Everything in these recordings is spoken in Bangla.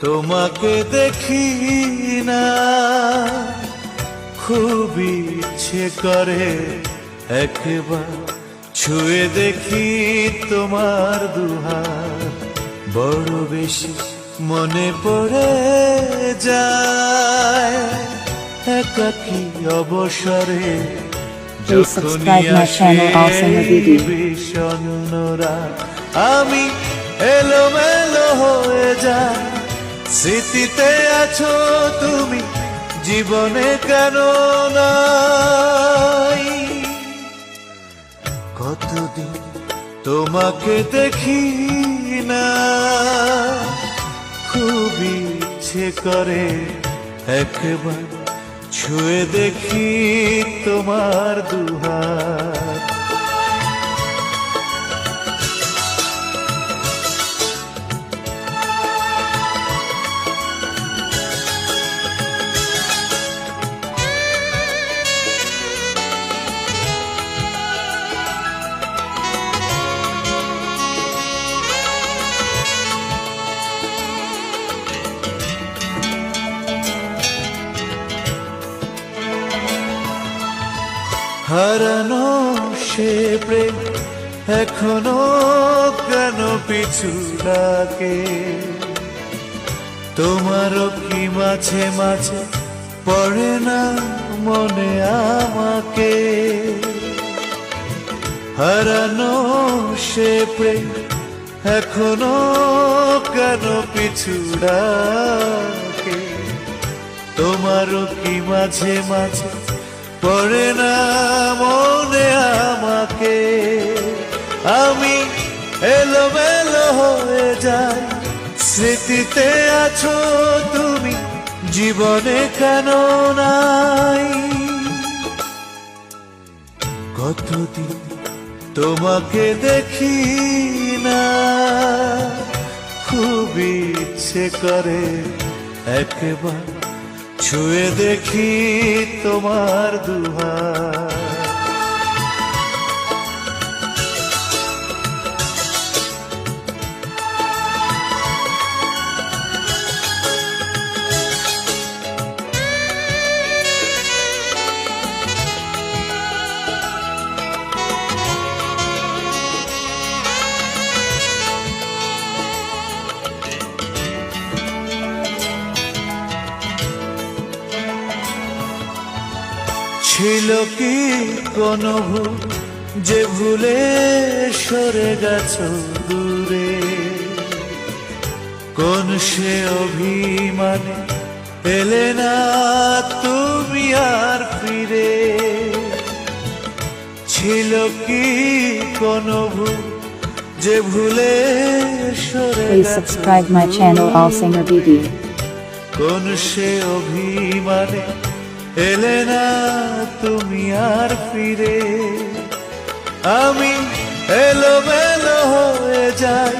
তোমাকে দেখি না খুব ইচ্ছে করে একবার ছুঁয়ে দেখি তোমার দুহাত বড় বেশি মনে পড়ে যায় একাকি অবসরে. বিষণ্ণরা আমি এলোমেলো হয়ে যাই স্মৃতিতে আছো তুমি, জীবনে কেন নাই? কতদিন তোমাকে দেখি না, খুব ইচ্ছে করে একবার ছুঁয়ে দেখি তোমার দুহাত। হারানো সে প্রেম এখনও কেন পিছু ডাকে তোমারও কি মাঝে মাঝে পড়ে না মনে আমাকে হারানো সে প্রেম এখনও কেন পিছু ডাকে তোমারও কি মাঝে মাঝে পড়ে না মনে আমাকে। আমি এলোমেলো হয়ে যাই। স্মৃতিতে আছো তুমি, জীবনে কেন নাই? কতদিন তোমাকে দেখি না। খুব ইচ্ছে করে একবার ছুঁয়ে দেখি তোমার দুহার ছিল কি কোনো ভুল? যে ভুলে সরে গেছো দূরে। কোন সে অভিমানে এলে না তুমি আর ফিরে? ছিল কি কোনো ভুল? যে ভুলে সরে Please subscribe my channel, Alsinger BD. কোন সে অভিমানে এলে না তুমি আর ফিরে। আমি এলোমেলো হয়ে যাই।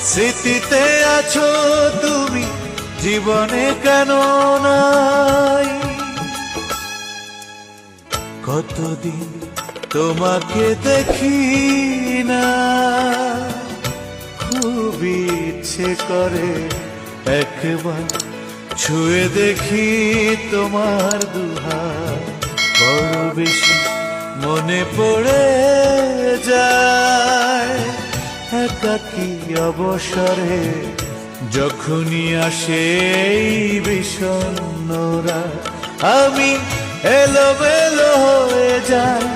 স্মৃতিতে আছো তুমি, জীবনে কেন নাই? কতদিন তোমাকে দেখি না। খুব ইচ্ছে করে একবার ছুঁয়ে দেখি তোমার দুহার বড় বেশি মনে পড়ে যায়। একাকি অবসরে যখনই আসে এই আমি এলোমেলো হয়ে যাই।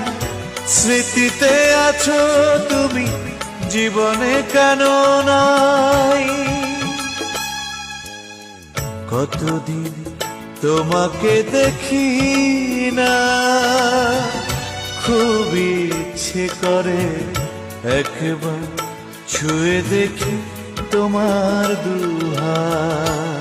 স্মৃতিতে আছো তুমি, জীবনে কেন নাই? কতদিন তোমাকে দেখি না। খুব ইচ্ছে করে একবার ছুঁয়ে দেখি তোমার দুহার